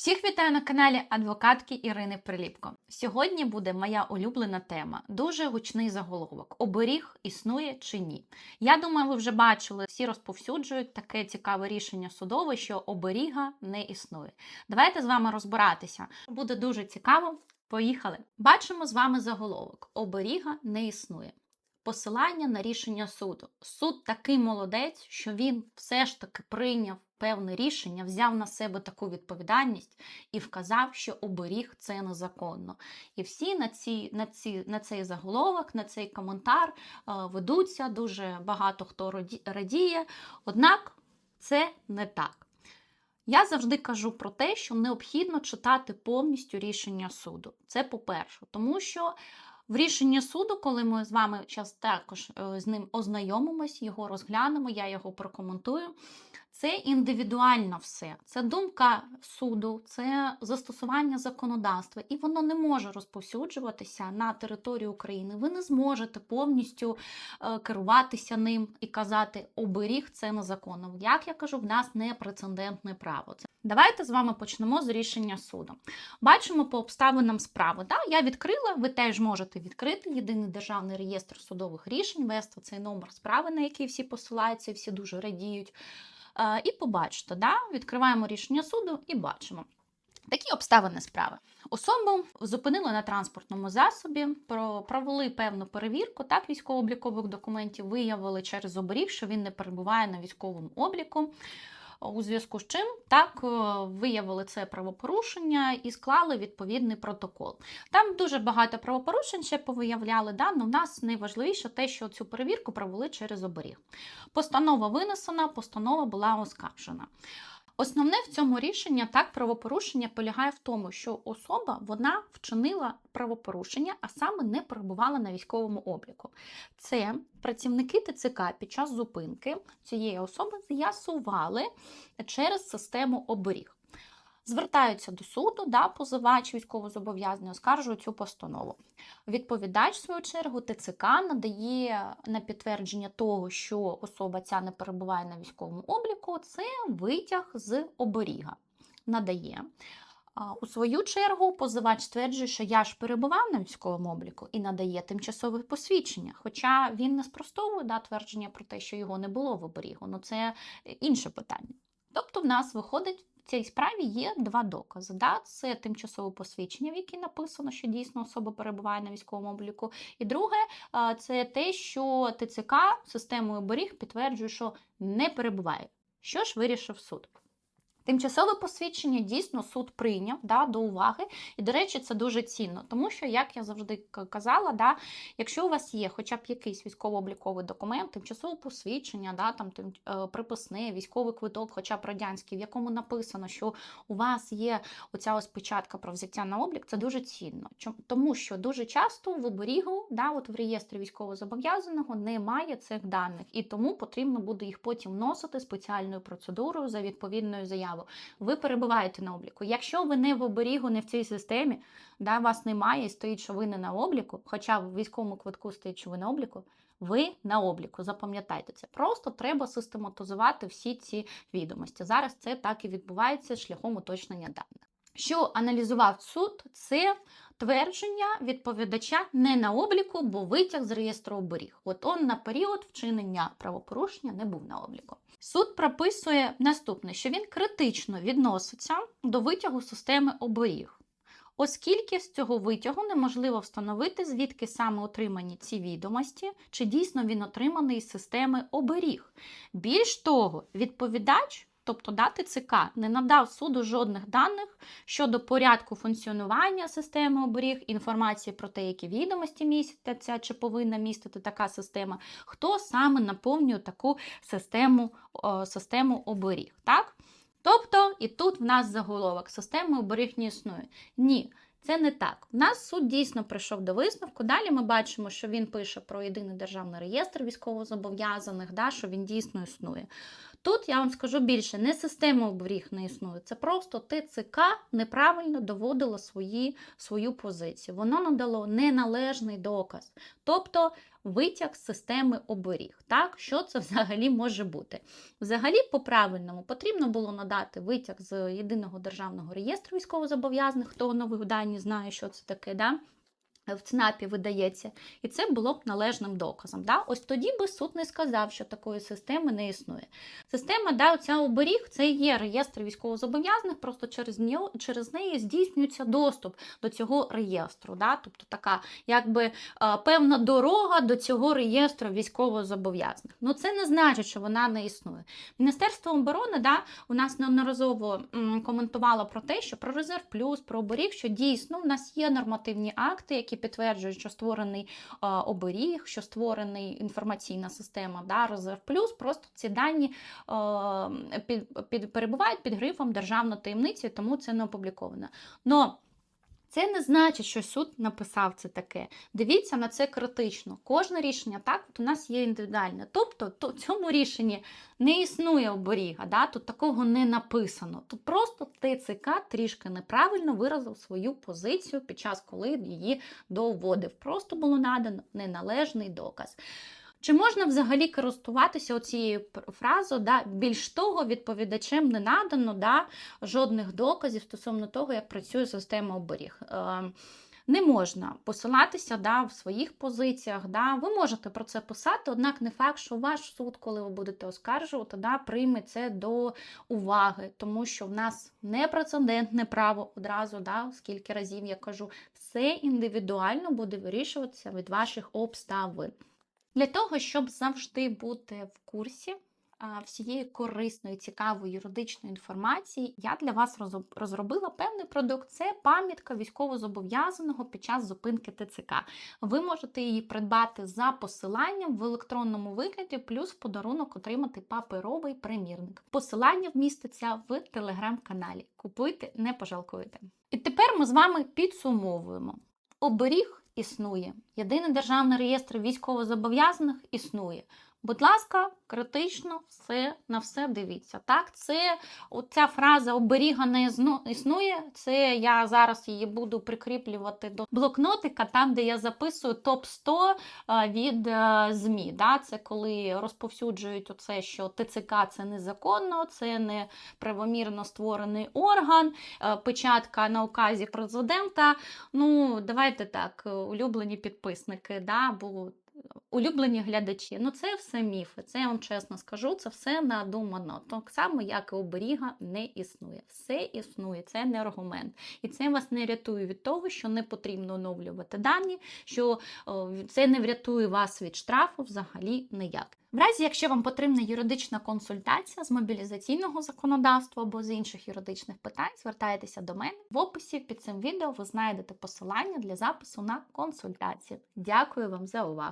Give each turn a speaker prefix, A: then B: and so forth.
A: Всіх вітаю на каналі адвокатки Ірини Приліпко. Сьогодні буде моя улюблена тема. Дуже гучний заголовок. Оберіг існує чи ні? Я думаю, ви вже бачили, всі розповсюджують таке цікаве рішення судове, що оберіга не існує. Давайте з вами розбиратися. Буде дуже цікаво. Поїхали. Бачимо з вами заголовок. Оберіга не існує. Посилання на рішення суду. Суд такий молодець, що він все ж таки прийняв певне рішення, взяв на себе таку відповідальність і вказав, що оберіг це незаконно. І всі на, ці, на, ці, на цей заголовок, на цей коментар е, ведуться, дуже багато хто радіє. Однак це не так. Я завжди кажу про те, що необхідно читати повністю рішення суду. Це по-перше, тому що в рішенні суду, коли ми з вами зараз також е, з ним ознайомимось, його розглянемо, я його прокоментую. Це індивідуально все. Це думка суду, це застосування законодавства, і воно не може розповсюджуватися на територію України. Ви не зможете повністю е, керуватися ним і казати оберіг це незаконно. Як я кажу, в нас не прецедентне право. Давайте з вами почнемо з рішення суду. Бачимо по обставинам справи. Да? Я відкрила, ви теж можете відкрити єдиний державний реєстр судових рішень, вести цей номер справи, на який всі посилаються, всі дуже радіють. Е, І побачите, да? відкриваємо рішення суду і бачимо. Такі обставини справи. Особу зупинили на транспортному засобі, про- провели певну перевірку так, військово-облікових документів, виявили через оберіг, що він не перебуває на військовому обліку. У зв'язку з чим так е, виявили це правопорушення і склали відповідний протокол. Там дуже багато правопорушень ще повиявляли, да? але в нас найважливіше те, що цю перевірку провели через оберіг. Постанова винесена, постанова була оскаржена. Основне в цьому рішення так правопорушення полягає в тому, що особа вона вчинила правопорушення, а саме не перебувала на військовому обліку. Це працівники ТЦК під час зупинки цієї особи з'ясували через систему оберіг. Звертаються до суду, да, позивач військовозобов'язаний, оскаржує цю постанову. Відповідач, в свою чергу, ТЦК надає на підтвердження того, що особа ця не перебуває на військовому обліку, це витяг з оберіга. Надає. У свою чергу позивач стверджує, що я ж перебував на військовому обліку і надає тимчасове посвідчення. Хоча він не спростовує да, твердження про те, що його не було в оберігу. Ну це інше питання. Тобто, в нас виходить цій справі є два докази. Да? Це тимчасове посвідчення, в якій написано, що дійсно особа перебуває на військовому обліку. І друге, це те, що ТЦК системою боріг підтверджує, що не перебуває. Що ж вирішив суд? Тимчасове посвідчення дійсно суд прийняв да, до уваги, і, до речі, це дуже цінно, тому що, як я завжди казала, да, якщо у вас є хоча б якийсь військово-обліковий документ, тимчасове посвідчення, да, там, тим, е, приписне, військовий квиток, хоча б радянський, в якому написано, що у вас є оця ось печатка про взяття на облік, це дуже цінно. Чом- Тому що дуже часто в оберігу, да, от в реєстрі військовозобов'язаного немає цих даних, і тому потрібно буде їх потім вносити спеціальною процедурою за відповідною заявою. Ви перебуваєте на обліку. Якщо ви не в оберігу, не в цій системі, да, вас немає і стоїть, що ви не на обліку, хоча в військовому квитку стоїть, що ви на обліку. Ви на обліку, запам'ятайте це. Просто треба систематизувати всі ці відомості. Зараз це так і відбувається шляхом уточнення даних. Що аналізував суд, це твердження відповідача не на обліку, бо витяг з реєстру оберіг. От он на період вчинення правопорушення не був на обліку. Суд прописує наступне, що він критично відноситься до витягу системи оберіг. Оскільки з цього витягу неможливо встановити, звідки саме отримані ці відомості, чи дійсно він отриманий з системи оберіг. Більш того, відповідач, тобто дати ЦК, не надав суду жодних даних щодо порядку функціонування системи оберіг, інформації про те, які відомості містяться, чи повинна містити така система, хто саме наповнює таку систему, систему оберіг. Так? Тобто, і тут в нас заголовок системи оберіг не існує. Ні, це не так. В нас суд дійсно прийшов до висновку. Далі ми бачимо, що він пише про єдиний державний реєстр військовозобов'язаних, да, що він дійсно існує. Тут я вам скажу більше, не система оберіг не існує, це просто ТЦК неправильно доводило свої, свою позицію. Воно надало неналежний доказ, тобто витяг з системи оберіг. Так, що це взагалі може бути? Взагалі, по правильному потрібно було надати витяг з єдиного державного реєстру військовозобов'язаних, хто нових дані знає, що це таке. Да? В ЦНАПі видається, і це було б належним доказом. Да? Ось тоді би суд не сказав, що такої системи не існує. Система, да, оця оберіг, це є реєстр військовозобов'язаних, просто через нього, через неї здійснюється доступ до цього реєстру. Да? Тобто така, якби е, певна дорога до цього реєстру військовозобов'язаних. Ну це не значить, що вона не існує. Міністерство оборони да, у нас неодноразово коментувало про те, що про резерв плюс, про оберіг, що дійсно в нас є нормативні акти, які підтверджують, що створений оберіг, що створений інформаційна система да, плюс. Просто ці дані під, під, перебувають під грифом державної таємниці, тому це не опубліковано. Но це не значить, що суд написав це таке. Дивіться на це критично. Кожне рішення так от у нас є індивідуальне. Тобто то цьому рішенні не існує оберіга, да? тут такого не написано. Тут просто ТЦК трішки неправильно виразив свою позицію під час, коли її доводив. Просто було надано неналежний доказ. Чи можна взагалі користуватися оцією фразою? Да? Більш того, відповідачем не надано да, жодних доказів стосовно того, як працює система оберіг. Е, не можна посилатися да, в своїх позиціях. Да. Ви можете про це писати, однак не факт, що ваш суд, коли ви будете оскаржувати, да, прийме це до уваги, тому що в нас непрецедентне право одразу, да, скільки разів я кажу, все індивідуально буде вирішуватися від ваших обставин. Для того, щоб завжди бути в курсі всієї корисної, цікавої юридичної інформації, я для вас розробила певний продукт. Це пам'ятка військовозобов'язаного під час зупинки ТЦК. Ви можете її придбати за посиланням в електронному вигляді, плюс подарунок отримати паперовий примірник. Посилання вміститься в телеграм-каналі. Купуйте, не пожалкуєте. І тепер ми з вами підсумовуємо. Оберіг існує. Єдиний державний реєстр військовозобов'язаних існує. Будь ласка, критично все на все дивіться. Так, це оця фраза оберіга не існує. Це я зараз її буду прикріплювати до блокнотика, там, де я записую топ 100 від е, ЗМІ. Да? Це коли розповсюджують оце, що ТЦК це незаконно, це не правомірно створений орган, е, печатка на указі президента. Ну, давайте так, е, улюблені підписники, да? бо улюблені глядачі. Ну, це все міфи. Це я вам чесно скажу, це все надумано. Так само, як і оберіга не існує. Все існує, це не аргумент. І це вас не рятує від того, що не потрібно оновлювати дані, що це не врятує вас від штрафу взагалі ніяк. В разі, якщо вам потрібна юридична консультація з мобілізаційного законодавства або з інших юридичних питань, звертайтеся до мене. В описі під цим відео ви знайдете посилання для запису на консультацію. Дякую вам за увагу!